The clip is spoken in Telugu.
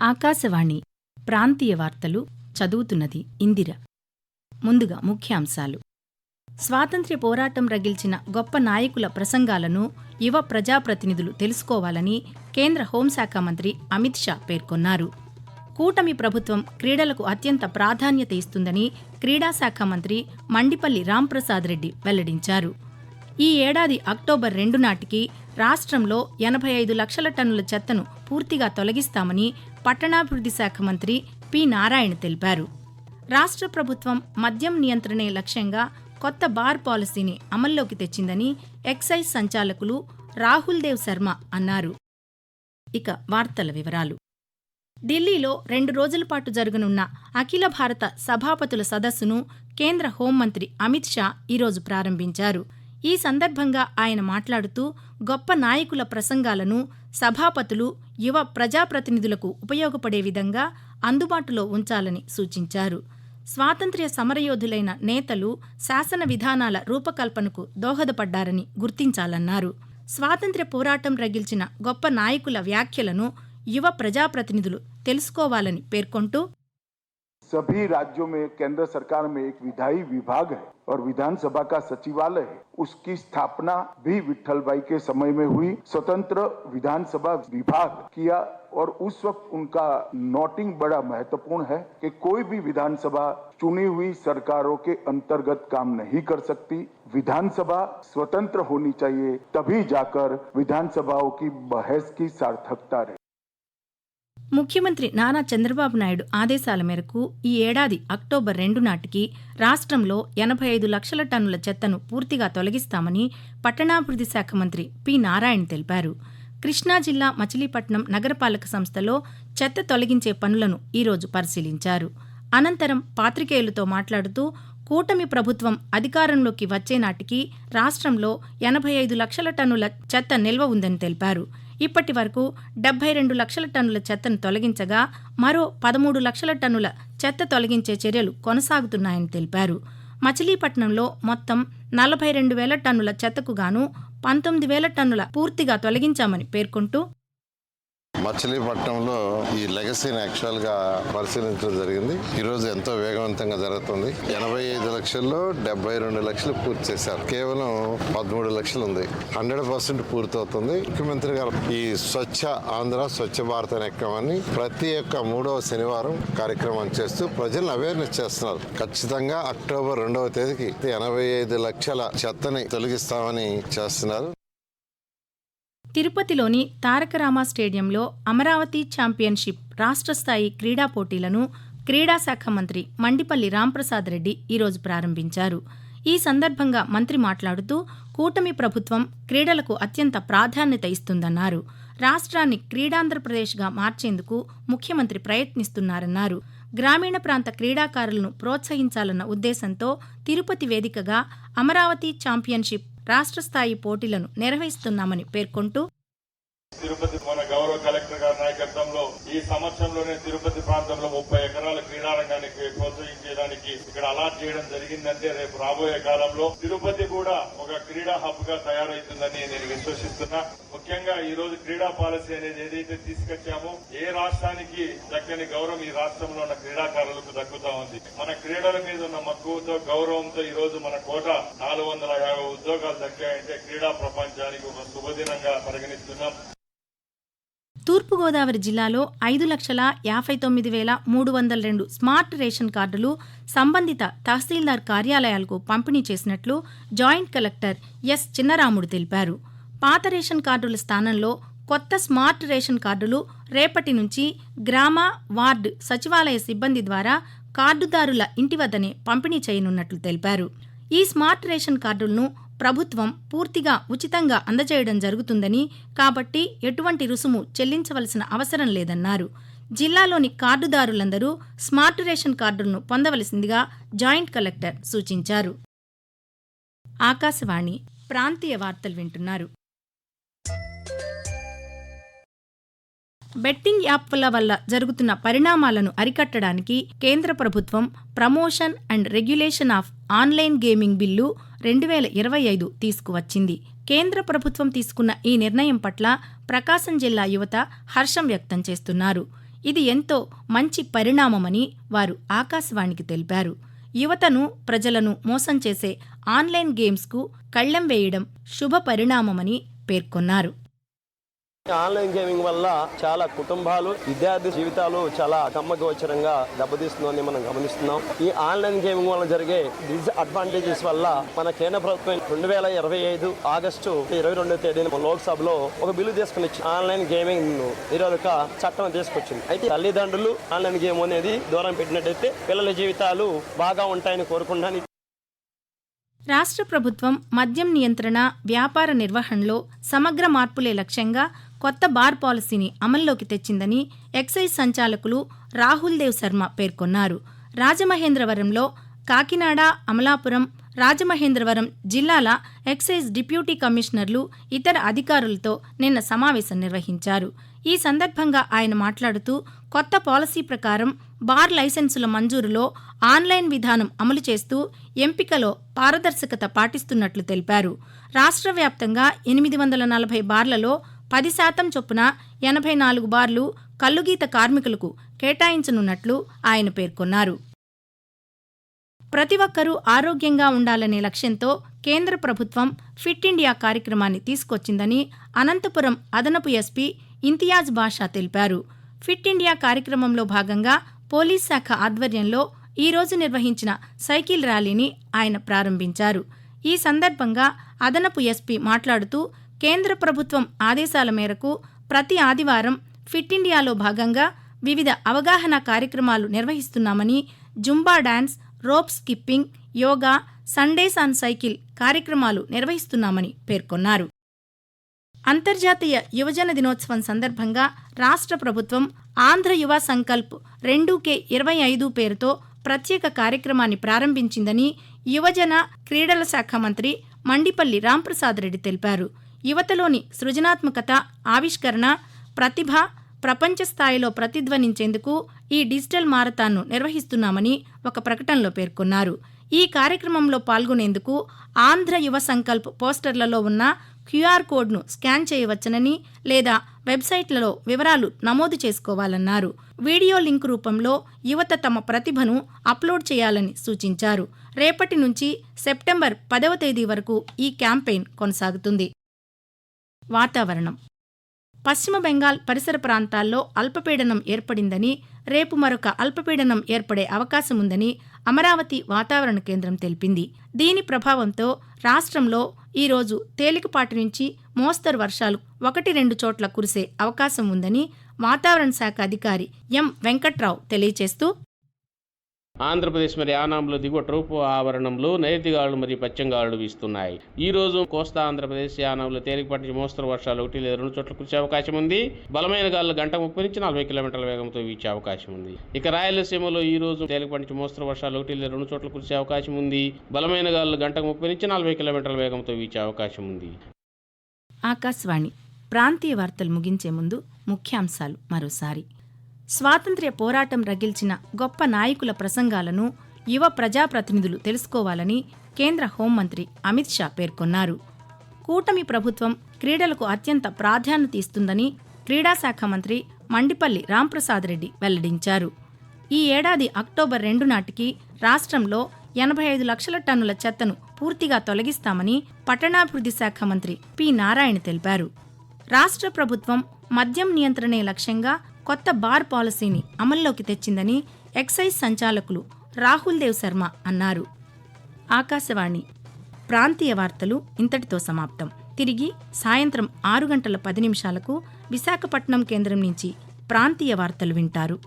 ఆకాశవాణి ప్రాంతీయ వార్తలు చదువుతున్నది ఇందిర. ముందుగా ముఖ్యాంశాలు. స్వాతంత్ర్య పోరాటం రగిల్చిన గొప్ప నాయకుల ప్రసంగాలను యువ ప్రజాప్రతినిధులు తెలుసుకోవాలని కేంద్ర హోంశాఖ మంత్రి అమిత్ షా పేర్కొన్నారు. కూటమి ప్రభుత్వం క్రీడలకు అత్యంత ప్రాధాన్యత ఇస్తుందని క్రీడాశాఖ మంత్రి మండిపల్లి రాంప్రసాద్ రెడ్డి వెల్లడించారు. ఈ ఏడాది అక్టోబర్ రెండు నాటికి రాష్ట్రంలో ఎనభై ఐదు లక్షల టన్నుల చెత్తను పూర్తిగా తొలగిస్తామని పట్టణాభివృద్ధి శాఖ మంత్రి పి నారాయణ తెలిపారు. రాష్ట్ర ప్రభుత్వం మద్యం నియంత్రణే లక్ష్యంగా కొత్త బార్ పాలసీని అమల్లోకి తెచ్చిందని ఎక్సైజ్ సంచాలకులు రాహుల్ దేవ్ శర్మ అన్నారు. ఇక వార్తల వివరాలు. ఢిల్లీలో రెండు రోజుల పాటు జరగనున్న అఖిల భారత సభాపతుల సదస్సును కేంద్ర హోంమంత్రి అమిత్ షా ఈరోజు ప్రారంభించారు. ఈ సందర్భంగా ఆయన మాట్లాడుతూ గొప్ప నాయకుల ప్రసంగాలను సభాపతులు యువ ప్రజాప్రతినిధులకు ఉపయోగపడే విధంగా అందుబాటులో ఉంచాలని సూచించారు. స్వాతంత్ర్య సమరయోధులైన నేతలు శాసన విధానాల రూపకల్పనకు దోహదపడ్డారని గుర్తించాలన్నారు. స్వాతంత్ర్య పోరాటం రగిల్చిన గొప్ప నాయకుల వ్యాఖ్యలను యువ ప్రజాప్రతినిధులు తెలుసుకోవాలని పేర్కొంటూ सभी राज्यों में केंद्र सरकार में एक विधायी विभाग है और विधानसभा का सचिवालय है उसकी स्थापना भी विठल भाई के समय में हुई स्वतंत्र विधानसभा विभाग किया और उस वक्त उनका नोटिंग बड़ा महत्वपूर्ण है कि कोई भी विधानसभा चुनी हुई सरकारों के अंतर्गत काम नहीं कर सकती विधानसभा स्वतंत्र होनी चाहिए तभी जाकर विधानसभाओं की बहस की सार्थकता रहे ముఖ్యమంత్రి నారా చంద్రబాబు నాయుడు ఆదేశాల మేరకు ఈ ఏడాది అక్టోబర్ రెండు నాటికి రాష్ట్రంలో ఎనభై ఐదు లక్షల టన్నుల చెత్తను పూర్తిగా తొలగిస్తామని పట్టణాభివృద్ధి శాఖ మంత్రి పి నారాయణ తెలిపారు. కృష్ణా జిల్లా మచిలీపట్నం నగరపాలక సంస్థలో చెత్త తొలగించే పనులను ఈరోజు పరిశీలించారు. అనంతరం పాత్రికేయులతో మాట్లాడుతూ కూటమి ప్రభుత్వం అధికారంలోకి వచ్చే నాటికి రాష్ట్రంలో ఎనభై ఐదు లక్షల టన్నుల చెత్త నిల్వ ఉందని తెలిపారు. ఇప్పటి వరకు డెబ్బై రెండు లక్షల టన్నుల చెత్తను తొలగించగా మరో పదమూడు లక్షల టన్నుల చెత్త తొలగించే చర్యలు కొనసాగుతున్నాయని తెలిపారు. మచిలీపట్నంలో మొత్తం నలభై రెండు వేల టన్నుల చెత్తకు గాను పంతొమ్మిది వేల టన్నుల పూర్తిగా తొలగించామని పేర్కొంటూ మచిలీపట్నంలో ఈ లెగసీని యాక్చువల్గా పరిశీలించడం జరిగింది. ఈ రోజు ఎంతో వేగవంతంగా జరుగుతుంది. ఎనభై ఐదు లక్షల్లో డెబ్బై రెండు లక్షలు పూర్తి చేశారు. కేవలం పదమూడు లక్షలు ఉంది. హండ్రెడ్ పర్సెంట్ పూర్తవుతుంది. ముఖ్యమంత్రి గారు ఈ స్వచ్ఛ ఆంధ్ర స్వచ్ఛ భారత్ అనే ప్రతి ఒక్క మూడవ శనివారం కార్యక్రమం చేస్తూ ప్రజలను అవేర్నెస్ చేస్తున్నారు. ఖచ్చితంగా అక్టోబర్ రెండవ తేదీకి ఎనభై ఐదు లక్షల చెత్తని తొలగిస్తామని చేస్తున్నారు. తిరుపతిలోని తారకరామ స్టేడియంలో అమరావతి ఛాంపియన్షిప్ రాష్ట్ర స్థాయి క్రీడా పోటీలను క్రీడాశాఖ మంత్రి మండిపల్లి రాంప్రసాద్ రెడ్డి ఈరోజు ప్రారంభించారు. ఈ సందర్భంగా మంత్రి మాట్లాడుతూ కూటమి ప్రభుత్వం క్రీడలకు అత్యంత ప్రాధాన్యత ఇస్తుందన్నారు. రాష్ట్రాన్ని క్రీడాంధ్రప్రదేశ్గా మార్చేందుకు ముఖ్యమంత్రి ప్రయత్నిస్తున్నారన్నారు. గ్రామీణ ప్రాంత క్రీడాకారులను ప్రోత్సహించాలన్న ఉద్దేశంతో తిరుపతి వేదికగా అమరావతి ఛాంపియన్షిప్ రాష్ట్ర స్థాయి పోటీలను నిర్వహిస్తున్నామని పేర్కొంటూ తిరుపతి మన గౌరవ కలెక్టర్ ఈ సంవత్సరంలోనే తిరుపతి ప్రాంతంలో ముప్పై ఎకరాల క్రీడారంగానికి ప్రోత్సహించడానికి ఇక్కడ అలాట్ చేయడం జరిగిందంటే రేపు రాబోయే కాలంలో తిరుపతి కూడా ఒక క్రీడా హబ్గా తయారవుతుందని నేను విశ్వసిస్తున్నా. ముఖ్యంగా ఈ రోజు క్రీడా పాలసీ అనేది ఏదైతే తీసుకొచ్చామో ఏ రాష్ట్రానికి దక్కని గౌరవం ఈ రాష్ట్రంలో ఉన్న క్రీడాకారులకు దక్కుతా ఉంది. మన క్రీడల మీద ఉన్న మక్కువతో గౌరవంతో ఈ రోజు మన కోట నాలుగు వందల యాభై ఉద్యోగాలు దక్కాయంటే క్రీడా ప్రపంచానికి ఒక శుభదినంగా పరిగణిస్తున్నాం. తూర్పుగోదావరి జిల్లాలో ఐదు లక్షల యాభై తొమ్మిది వేల మూడు వందల రెండు స్మార్ట్ రేషన్ కార్డులు సంబంధిత తహసీల్దార్ కార్యాలయాలకు పంపిణీ చేసినట్లు జాయింట్ కలెక్టర్ ఎస్ చిన్నరాముడు తెలిపారు. పాత రేషన్ కార్డుల స్థానంలో కొత్త స్మార్ట్ రేషన్ కార్డులు రేపటి నుంచి గ్రామ వార్డు సచివాలయ సిబ్బంది ద్వారా కార్డుదారుల ఇంటి వద్దనే పంపిణీ చేయనున్నట్లు తెలిపారు. ఈ స్మార్ట్ రేషన్ కార్డులను ప్రభుత్వం పూర్తిగా ఉచితంగా అందజేయడం జరుగుతుందని కాబట్టి ఎటువంటి రుసుము చెల్లించవలసిన అవసరం లేదన్నారు. జిల్లాలోని కార్డుదారులందరూ స్మార్ట్ రేషన్ కార్డులను పొందవలసిందిగా జాయింట్ కలెక్టర్ సూచించారు. ఆకాశవాణి ప్రాంతీయ వార్తలు వింటున్నారు. బెట్టింగ్ యాప్ల వల్ల జరుగుతున్న పరిణామాలను అరికట్టడానికి కేంద్ర ప్రభుత్వం promotion and regulation of online gaming bill రెండు వేల ఇరవై ఐదు తీసుకువచ్చింది. కేంద్ర ప్రభుత్వం తీసుకున్న ఈ నిర్ణయం పట్ల ప్రకాశం జిల్లా యువత హర్షం వ్యక్తం చేస్తున్నారు. ఇది ఎంతో మంచి పరిణామమని వారు ఆకాశవాణికి తెలిపారు. యువతను ప్రజలను మోసం చేసే ఆన్లైన్ గేమ్స్కు కళ్ళెం వేయడం శుభ పరిణామమని పేర్కొన్నారు. ఆన్లైన్ గేమింగ్ వల్ల చాలా కుటుంబాలు విద్యార్థి జీవితాలు చాలా గమ్మగోచరంగా దెబ్బతీస్తుందని మనం గమనిస్తున్నాం. ఈ ఆన్లైన్ గేమింగ్ వల్ల జరిగే డిస్ అడ్వాంటేజెస్ వల్ల మన కేంద్ర ప్రభుత్వం రెండు వేల ఇరవై ఐదు ఆగస్టు ఇరవై రెండో తేదీన లోక్సభలో ఒక బిల్లు తీసుకుని వచ్చి ఆన్లైన్ గేమింగ్ నిరోధక చట్టం తీసుకొచ్చింది. అయితే తల్లిదండ్రులు ఆన్లైన్ గేమ్ అనేది దూరం పెట్టినట్టయితే పిల్లల జీవితాలు బాగా ఉంటాయని కోరుకుంటాను రాష్ట్ర ప్రభుత్వం మద్యం నియంత్రణ వ్యాపార నిర్వహణలో సమగ్ర మార్పులే లక్ష్యంగా కొత్త బార్ పాలసీని అమల్లోకి తెచ్చిందని ఎక్సైజ్ సంచాలకులు రాహుల్ దేవ్ శర్మ పేర్కొన్నారు. రాజమహేంద్రవరంలో కాకినాడ అమలాపురం రాజమహేంద్రవరం జిల్లాల ఎక్సైజ్ డిప్యూటీ కమిషనర్లు ఇతర అధికారులతో నిన్న సమావేశం నిర్వహించారు. ఈ సందర్భంగా ఆయన మాట్లాడుతూ కొత్త పాలసీ ప్రకారం బార్ లైసెన్సుల మంజూరులో ఆన్లైన్ విధానం అమలు చేస్తూ ఎంపికలో పారదర్శకత పాటిస్తున్నట్లు తెలిపారు. రాష్ట్ర వ్యాప్తంగా ఎనిమిది వందల నలభై బార్లలో పది శాతం చొప్పున ఎనభై నాలుగు బార్లు కల్లుగీత కార్మికులకు కేటాయించనున్నట్లు ఆయన పేర్కొన్నారు. ప్రతి ఒక్కరూ ఆరోగ్యంగా ఉండాలనే లక్ష్యంతో కేంద్ర ప్రభుత్వం ఫిట్ ఇండియా కార్యక్రమాన్ని తీసుకొచ్చిందని అనంతపురం అదనపు ఎస్పీ ఇంతియాజ్ బాషా తెలిపారు. ఫిట్ ఇండియా కార్యక్రమంలో భాగంగా పోలీస్ శాఖ ఆధ్వర్యంలో ఈ రోజు నిర్వహించిన సైకిల్ ర్యాలీని ఆయన ప్రారంభించారు. ఈ సందర్భంగా అదనపు ఎస్పీ మాట్లాడుతూ కేంద్ర ప్రభుత్వం ఆదేశాల మేరకు ప్రతి ఆదివారం ఫిట్ ఇండియాలో భాగంగా వివిధ అవగాహన కార్యక్రమాలు నిర్వహిస్తున్నామని zumba dance rope skipping yoga Sundays on cycle కార్యక్రమాలు నిర్వహిస్తున్నామని పేర్కొన్నారు. అంతర్జాతీయ యువజన దినోత్సవం సందర్భంగా రాష్ట్ర ప్రభుత్వం ఆంధ్ర యువ సంకల్ప్ రెండు కే ఇరవై ఐదు పేరుతో ప్రత్యేక కార్యక్రమాన్ని ప్రారంభించిందని యువజన క్రీడల శాఖ మంత్రి మండిపల్లి రాంప్రసాద్ రెడ్డి తెలిపారు. యువతలోని సృజనాత్మకత ఆవిష్కరణ ప్రతిభ ప్రపంచ స్థాయిలో ప్రతిధ్వనించేందుకు ఈ డిజిటల్ మారథాన్ను నిర్వహిస్తున్నామని ఒక ప్రకటనలో పేర్కొన్నారు. ఈ కార్యక్రమంలో పాల్గొనేందుకు ఆంధ్ర యువ సంకల్ప్ పోస్టర్లలో ఉన్న క్యూఆర్ కోడ్ను స్కాన్ చేయవచ్చనని లేదా వెబ్సైట్లలో వివరాలు నమోదు చేసుకోవాలన్నారు. వీడియో లింక్ రూపంలో యువత తమ ప్రతిభను అప్లోడ్ చేయాలని సూచించారు. రేపటి నుంచి సెప్టెంబర్ పదవ తేదీ వరకు ఈ క్యాంపెయిన్ కొనసాగుతుంది. వాతావరణం. పశ్చిమ బెంగాల్ పరిసర ప్రాంతాల్లో అల్పపీడనం ఏర్పడిందని రేపు మరొక అల్పపీడనం ఏర్పడే అవకాశం ఉందని అమరావతి వాతావరణ కేంద్రం తెలిపింది. దీని ప్రభావంతో రాష్ట్రంలో ఈరోజు తేలికపాటి నుంచి మోస్తరు వర్షాలు ఒకటి రెండు చోట్ల కురిసే అవకాశం ఉందని వాతావరణ శాఖ అధికారి ఎం వెంకట్రావు తెలియచేస్తూ ఆంధ్రప్రదేశ్ మరి యానాంలో దిగువ ట్రోపు ఆవరణంలో నైరుతిగాలు మరియు పశ్చిమగాలు వీస్తున్నాయి. ఈ రోజు కోస్తా ఆంధ్రప్రదేశ్ యానంలో తేలికపాటి మోస్తరు వర్షాలు ఒకటి లేదా రెండు చోట్ల కురిసే అవకాశం ఉంది. బలమైన గాలు గంట ముప్పై నుంచి నలభై కిలోమీటర్ల వేగంతో వీచే అవకాశం ఉంది. ఇక రాయలసీమలో ఈ రోజు తేలికపాటి మోస్తరు వర్షాలు ఒకటి లేదా రెండు చోట్ల కురిసే అవకాశం ఉంది. బలమైన గాలు గంట ముప్పై నుంచి నలభై కిలోమీటర్ల వేగంతో వీచే అవకాశం ఉంది. ఆకాశవాణి ప్రాంతీయ వార్తలు ముగించే ముందు ముఖ్యాంశాలు మరోసారి. స్వాతంత్ర్య పోరాటం రగిల్చిన గొప్ప నాయకుల ప్రసంగాలను యువ ప్రజాప్రతినిధులు తెలుసుకోవాలని కేంద్ర హోంమంత్రి అమిత్ షా పేర్కొన్నారు. కూటమి ప్రభుత్వం క్రీడలకు అత్యంత ప్రాధాన్యత ఇస్తుందని క్రీడాశాఖ మంత్రి మండిపల్లి రాంప్రసాద్ రెడ్డి వెల్లడించారు. ఈ ఏడాది అక్టోబర్ రెండు నాటికి రాష్ట్రంలో ఎనభై ఐదు లక్షల టన్నుల చెత్తను పూర్తిగా తొలగిస్తామని పట్టణాభివృద్ధి శాఖ మంత్రి పి నారాయణ తెలిపారు. రాష్ట్ర ప్రభుత్వం మద్యం నియంత్రణే లక్ష్యంగా కొత్త బార్ పాలసీని అమల్లోకి తెచ్చిందని ఎక్సైజ్ సంచాలకులు రాహుల్ దేవ్ శర్మ అన్నారు. ఆకాశవాణి ప్రాంతీయ వార్తలు ఇంతటితో సమాప్తం. తిరిగి సాయంత్రం ఆరు గంటల పది నిమిషాలకు విశాఖపట్నం కేంద్రం నుంచి ప్రాంతీయ వార్తలు వింటారు.